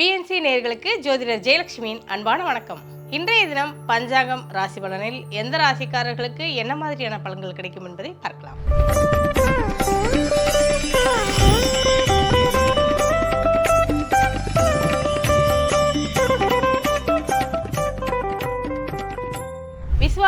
BNC நேர்களுக்கு ஜோதிடர் ஜெயலட்சுமியின் அன்பான வணக்கம். இன்றைய தினம் பஞ்சாங்கம் ராசி பலனில் எந்த ராசிக்காரர்களுக்கு என்ன மாதிரியான பலன்கள் கிடைக்கும் என்பதை பார்க்கலாம்.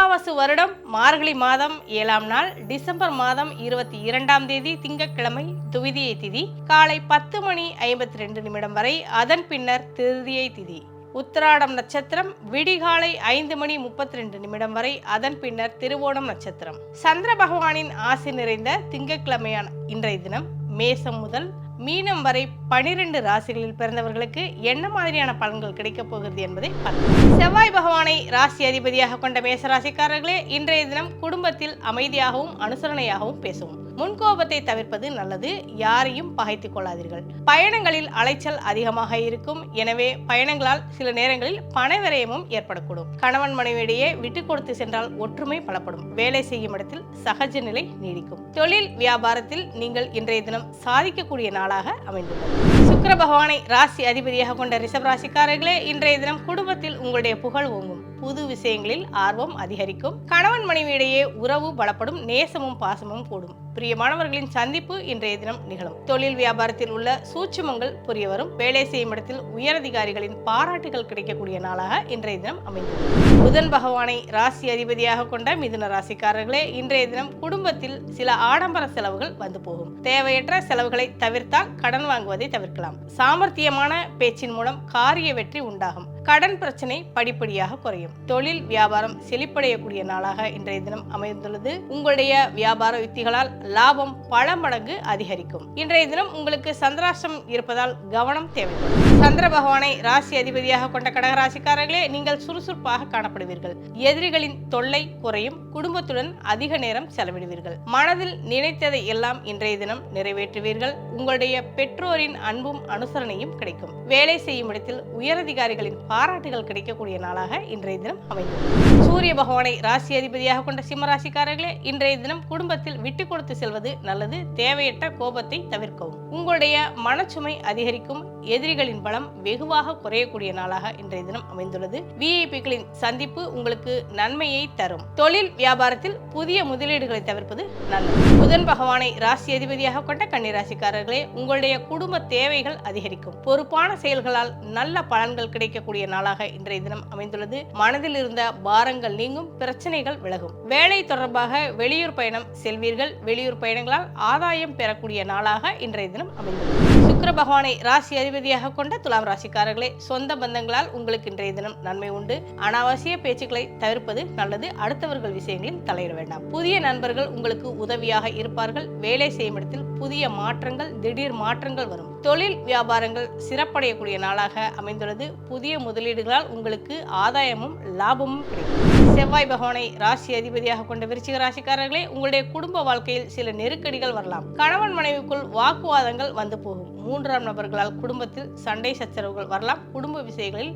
விஸ்வாவசு வருடம் மார்கழி மாதம் ஏழாம் நாள் டிசம்பர் மாதம் இருபத்தி இரண்டாம் தேதி திங்கட்கிழமை துவிதியை திதி காலை பத்து மணி ஐம்பத்தி ரெண்டு நிமிடம் வரை அதன் பின்னர் திருதியை திதி. உத்திராடம் நட்சத்திரம் விடிகாலை ஐந்து மணி முப்பத்தி ரெண்டு நிமிடம் வரை அதன் பின்னர் திருவோணம் நட்சத்திரம். சந்திர பகவானின் ஆசி நிறைந்த திங்கட்கிழமையான இன்றைய தினம் மேசம் முதல் மீனம் வரை பனிரெண்டு ராசிகளில் பிறந்தவர்களுக்கு என்ன மாதிரியான பலன்கள் கிடைக்கப் போகிறது என்பதை பார்க்கலாம். செவ்வாய் பகவானை ராசி அதிபதியாக கொண்ட மேச ராசிக்காரர்களே இன்றைய தினம் குடும்பத்தில் அமைதியாகவும் அனுசரணையாகவும் பேசுவோம். முன்கோபத்தை தவிர்ப்பது நல்லது. யாரையும் பகைத்துக் கொள்ளாதீர்கள். பயணங்களில் அலைச்சல் அதிகமாக இருக்கும். எனவே பயணங்களால் சில நேரங்களில் பண விரயமும் ஏற்படக்கூடும். கணவன் மனைவியிடையே விட்டு கொடுத்து சென்றால் ஒற்றுமை பலப்படும். வேலை செய்யும் இடத்தில் சகஜ நிலை நீடிக்கும். தொழில் வியாபாரத்தில் நீங்கள் இன்றைய தினம் சாதிக்கக்கூடிய நாளாக அமைந்துள்ளது. சுக்கர பகவானை ராசி அதிபதியாக கொண்ட ரிஷப ராசிக்காரர்களே இன்றைய தினம் குடும்பத்தில் உங்களுடைய புகழ் ஓங்கும். புது விஷயங்களில் ஆர்வம் அதிகரிக்கும். கணவன் மனைவியிடையே உறவு பலப்படும் நேசமும் பாசமும் கூடும். பிரியமானவர்களின் சந்திப்பு இன்றைய தினம் நிகழும். தொழில் வியாபாரத்தில் உள்ள சூட்சுமங்கள் புரிய வரும். வேலை செய்யும் இடத்தில் உயரதிகாரிகளின் பாராட்டுகள் கிடைக்கக்கூடிய நாளாக இன்றைய தினம் அமைந்துள்ளது புதன் பகவானை ராசி அதிபதியாக கொண்ட மிதுன ராசிக்காரர்களே இன்றைய தினம் குடும்பத்தில் சில ஆடம்பர செலவுகள் வந்து போகும். தேவையற்ற செலவுகளை தவிர்த்தால் கடன் வாங்குவதை தவிர்க்கலாம். சாமர்த்தியமான பேச்சின் மூலம் காரிய வெற்றி உண்டாகும். கடன் பிரச்சனை படிப்படியாக குறையும். தொழில் வியாபாரம் செழிப்படையக்கூடிய நாளாக இன்றைய தினம் அமைந்துள்ளது. உங்களுடைய வியாபார யுத்திகளால் லாபம் பல மடங்கு அதிகரிக்கும். இன்றைய தினம் உங்களுக்கு சந்திராஷ்டம் இருப்பதால் கவனம் தேவைப்படும். சந்திர பகவானை ராசி அதிபதியாக கொண்ட கடகராசிக்காரர்களே நீங்கள் சுறுசுறுப்பாக காணப்படுவீர்கள். எதிரிகளின் தொல்லை குறையும். குடும்பத்துடன் அதிக நேரம் செலவிடுவீர்கள். மனதில் நினைத்ததை எல்லாம் இன்றைய தினம் நிறைவேற்றுவீர்கள். உங்களுடைய பெற்றோரின் அன்பும் அனுசரணையும் கிடைக்கும். வேலை செய்யும் இடத்தில் உயரதிகாரிகளின் பாராட்டுகள் கிடைக்கக்கூடிய நாளாக இன்றைய தினம் அமைந்துள்ளது சூரிய பகவானை ராசி அதிபதியாக கொண்ட சிம்மராசிக்காரர்களே இன்றைய தினம் குடும்பத்தில் விட்டு கொடுத்து செல்வது நல்லது. தேவையற்ற கோபத்தை தவிர்க்கவும். உங்களுடைய மனச்சுமை அதிகரிக்கும். எதிரிகளின் பலம் வெகுவாக குறையக்கூடிய நாளாக இன்றைய தினம் அமைந்துள்ளது. விஐபிகளின் சந்திப்பு உங்களுக்கு நன்மையை தரும். தொழில் வியாபாரத்தில் புதிய முதலீடுகளை தவிர்ப்பது நல்லது. புதன் பகவானை ராசி அதிபதியாக கொண்ட கன்னிராசிக்காரர்களே உங்களுடைய குடும்ப தேவைகள் அதிகரிக்கும். பொறுப்பான செயல்களால் நல்ல பலன்கள் கிடைக்கக்கூடிய கூடிய நாளாக இன்றைய தினம் அமைந்துள்ளது. மனதில் இருந்த பாரங்கள் நீங்கும் பிரச்சனைகள் விலகும். வேலை தொடர்பாக வெளியூர் பயணம் செல்வீர்கள். வெளியூர் பயணங்களால் ஆதாயம் பெறக்கூடிய நாளாக இன்றைய தினம் அமைந்துள்ளது. சுக்கர பகவானை ராசி அதிபதியாக கொண்ட துலாம் ராசிக்காரர்களே சொந்த பந்தங்களால் உங்களுக்கு இன்றைய தினம் நன்மை உண்டு. அனாவசிய பேச்சுக்களை தவிர்ப்பது நல்லது. அடுத்தவர்கள் விஷயங்களில் தலையிட வேண்டாம். புதிய நண்பர்கள் உங்களுக்கு உதவியாக இருப்பார்கள். வேலை செய்யும் இடத்தில் புதிய மாற்றங்கள் திடீர் மாற்றங்கள் வரும். தொழில் வியாபாரங்கள் சிறப்படையக்கூடிய நாளாக அமைந்துள்ளது. புதிய முதலீடுகளால் உங்களுக்கு ஆதாயமும் லாபமும் கிடைக்கும். செவ்வாய் பகவானை ராசி அதிபதியாக கொண்ட விருச்சிக ராசிக்காரர்களே உங்களுடைய குடும்ப வாழ்க்கையில் சில நெருக்கடிகள் வரலாம். கணவன் மனைவிக்குள் வாக்குவாதங்கள் வந்து போகும். மூன்றாம் நபர்களால் குடும்பத்தில் சண்டை சச்சரவுகள் வரலாம். குடும்ப விஷயங்களில்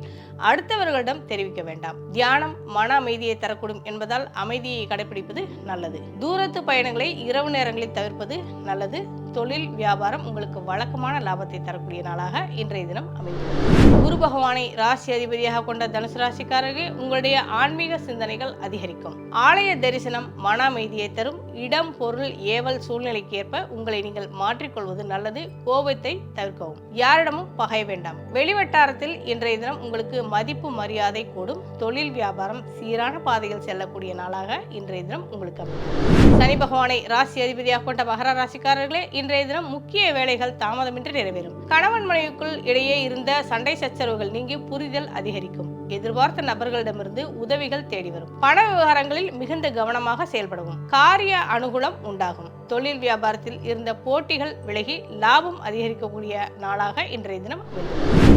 அடுத்தவர்களிடம் தெரிவிக்க வேண்டாம். தியானம் மன அமைதியை தரக்கூடும் என்பதால் அமைதியை கடைபிடிப்பது நல்லது. தூரத்து பயணங்களை இரவு நேரங்களில் தவிர்ப்பது நல்லது. தொழில் வியாபாரம் உங்களுக்கு வழக்கமான லாபத்தை தரக்கூடிய நாளாக இன்றைய தினம் அமைந்துள்ளது குரு பகவானை ராசி அதிபதியாக கொண்ட தனுசு ராசிக்காரர்கள் உங்களுடைய ஆன்மீக சிந்தனைகள் அதிகரிக்கும். ஆலய தரிசனம் மன அமைதியை தரும். இடம் பொருள் ஏவல் சூழ்நிலைக்கு ஏற்ப உங்களை நீங்கள் மாற்றிக்கொள்வது நல்லது. கோபத்தை தவிர்க்கவும். யாரிடமும் பகை வேண்டாம். வெளிவட்டாரத்தில் இன்றைய தினம் உங்களுக்கு மதிப்பு மரியாதை கூடும். தொழில் வியாபாரம் சீரான பாதையில் செல்லக்கூடிய நாளாக இன்றைய தினம் உங்களுக்கு அமையும். சனி பகவானை ராசி அதிபதியாக கொண்ட மகர ராசிக்காரர்களே இன்றைய தினம் முக்கிய வேலைகள் தாமதமின்றி நிறைவேறும். கணவன் மனைவிக்குள் இடையே இருந்த சண்டை சச்சரவுகள் நீங்கி புரிதல் அதிகரிக்கும். எதிர்பார்த்த நபர்களிடமிருந்து உதவிகள் தேடி வரும். பண விவகாரங்களில் மிகுந்த கவனமாக செயல்படவும். காரிய அனுகூலம் உண்டாகும். தொழில் வியாபாரத்தில் இருந்த போட்டிகள் விலகி லாபம் அதிகரிக்கக்கூடிய நாளாக இன்றைய தினம்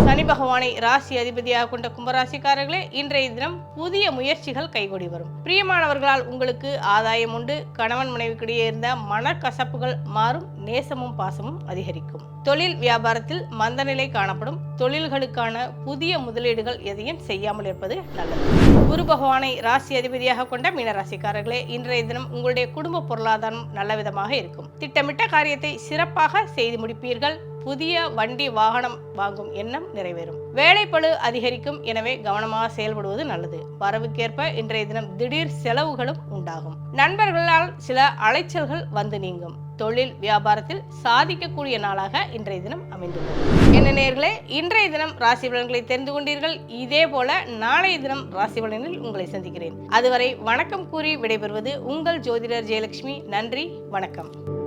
சனி பகவானை ராசி அதிபதியாக கொண்ட கும்பராசிக்காரர்களே இன்றைய தினம் புதிய முயற்சிகள் கைகூடி வரும். பிரியமானவர்களால் உங்களுக்கு ஆதாயம் உண்டு. கணவன் மனைவிக்கிடையே இருந்த மனக்கசப்புகள் மாறும் நேசமும் பாசமும் அதிகரிக்கும். தொழில் வியாபாரத்தில் மந்தநிலை காணப்படும். தொழில்களுக்கான புதிய முதலீடுகள் எதையும் செய்யாமல் இருப்பது நல்லது. குரு பகவானை ராசி அதிபதியாக கொண்ட மீனராசிக்காரர்களே இன்றைய தினம் உங்களுடைய குடும்ப பொருளாதாரம் நல்ல விதமாக இருக்கும். திட்டமிட்ட காரியத்தை சிறப்பாக செய்து முடிப்பீர்கள். புதிய வண்டி வாகனம் வாங்கும் எண்ணம் நிறைவேறும். வேலைப்பளு அதிகரிக்கும் எனவே கவனமாக செயல்படுவது நல்லது. வரவுக்கேற்ப இன்றைய தினம் திடீர் செலவுகளும் உண்டாகும். நண்பர்களால் சில அலைச்சல்கள் வந்து நீங்கும். தொழில் வியாபாரத்தில் சாதிக்கக்கூடிய நாளாக இன்றைய தினம் அமைந்துள்ளது. என்ன நேர்களே இன்றைய தினம் ராசி பலன்களை தெரிந்து கொண்டீர்கள். இதே போல நாளைய தினம் ராசி பலனில் உங்களை சந்திக்கிறேன். அதுவரை வணக்கம் கூறி விடைபெறுவது உங்கள் ஜோதிடர் ஜெயலட்சுமி. நன்றி வணக்கம்.